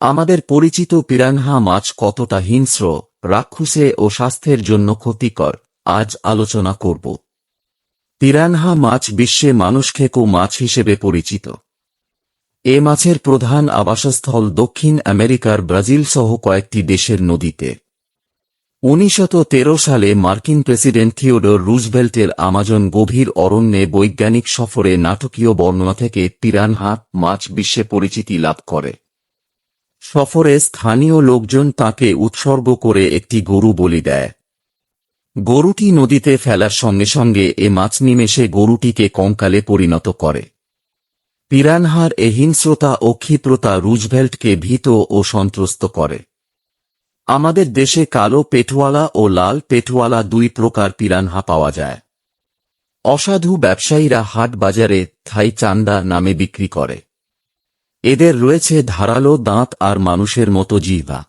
আমাদের পরিচিত পিরানহা মাছ কতটা হিংস্র, রাক্ষুসে ও স্বাস্থ্যের জন্য ক্ষতিকর, আজ আলোচনা করব। পিরানহা মাছ বিশ্বে মানুষ খেকো মাছ হিসেবে পরিচিত। এ মাছের প্রধান আবাসস্থল দক্ষিণ আমেরিকার ব্রাজিল সহ কয়েকটি দেশের নদীতে। উনিশশত সালে মার্কিন প্রেসিডেন্ট থিওডোর রুজভেল্টের আমাজন গভীর অরণ্যে বৈজ্ঞানিক সফরে নাটকীয় বর্ণনা থেকে পিরানহা মাছ বিশ্বে পরিচিতি লাভ করে। সফরে স্থানীয় লোকজন তাকে উৎসর্গ করে একটি গরু বলি দেয়। গরুটি নদীতে ফেলার সঙ্গে সঙ্গে এ মাছ নিমেষে গরুটিকে কঙ্কালে পরিণত করে। পিরানহার এ হিংস্রতা ও ক্ষিপ্রতা রুজভেল্টকে ভীত ও সন্ত্রস্ত করে। আমাদের দেশে কালো পেটওয়ালা ও লাল পেটওয়ালা দুই প্রকার পিরানহা পাওয়া যায়। অসাধু ব্যবসায়ীরা হাট বাজারে থাই চান্দা নামে বিক্রি করে। এদের রয়েছে ধারালো দাঁত আর মানুষের মতো জিহ্বা।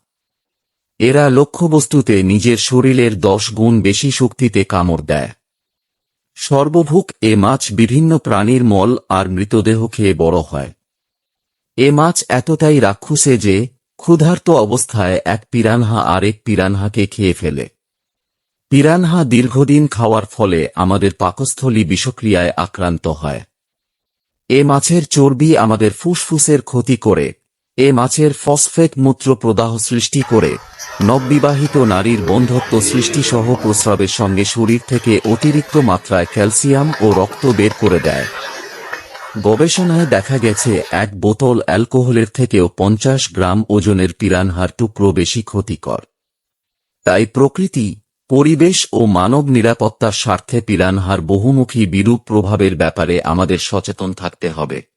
এরা লক্ষ্যবস্তুতে নিজের শরীরের দশ গুণ বেশি শক্তিতে কামড় দেয়। সর্বভুক এ মাছ বিভিন্ন প্রাণীর মল আর মৃতদেহ খেয়ে বড় হয়। এ মাছ এতটাই রাক্ষুসে যে ক্ষুধার্ত অবস্থায় এক পিরানহা আরেক পিরানহাকে খেয়ে ফেলে। পিরানহা দীর্ঘদিন খাওয়ার ফলে আমাদের পাকস্থলী বিষক্রিয়ায় আক্রান্ত হয়। এ মাছের চর্বি আমাদের ফুসফুসের ক্ষতি করে। এ মাছের ফসফেট মূত্র প্রদাহ সৃষ্টি করে। নববিবাহিত নারীর বন্ধত্ব সৃষ্টিসহ প্রস্রাবের সঙ্গে শরীর থেকে অতিরিক্ত মাত্রায় ক্যালসিয়াম ও রক্ত বের করে দেয়। গবেষণায় দেখা গেছে, এক বোতল অ্যালকোহলের থেকেও পঞ্চাশ গ্রাম ওজনের পিরানহার টুকরো বেশি ক্ষতিকর। তাই প্রকৃতি পরিবেশ ও মানব নিরাপত্তার স্বার্থে পিরানহার বহুমুখী বিরূপ প্রভাবের ব্যাপারে আমাদের সচেতন থাকতে হবে।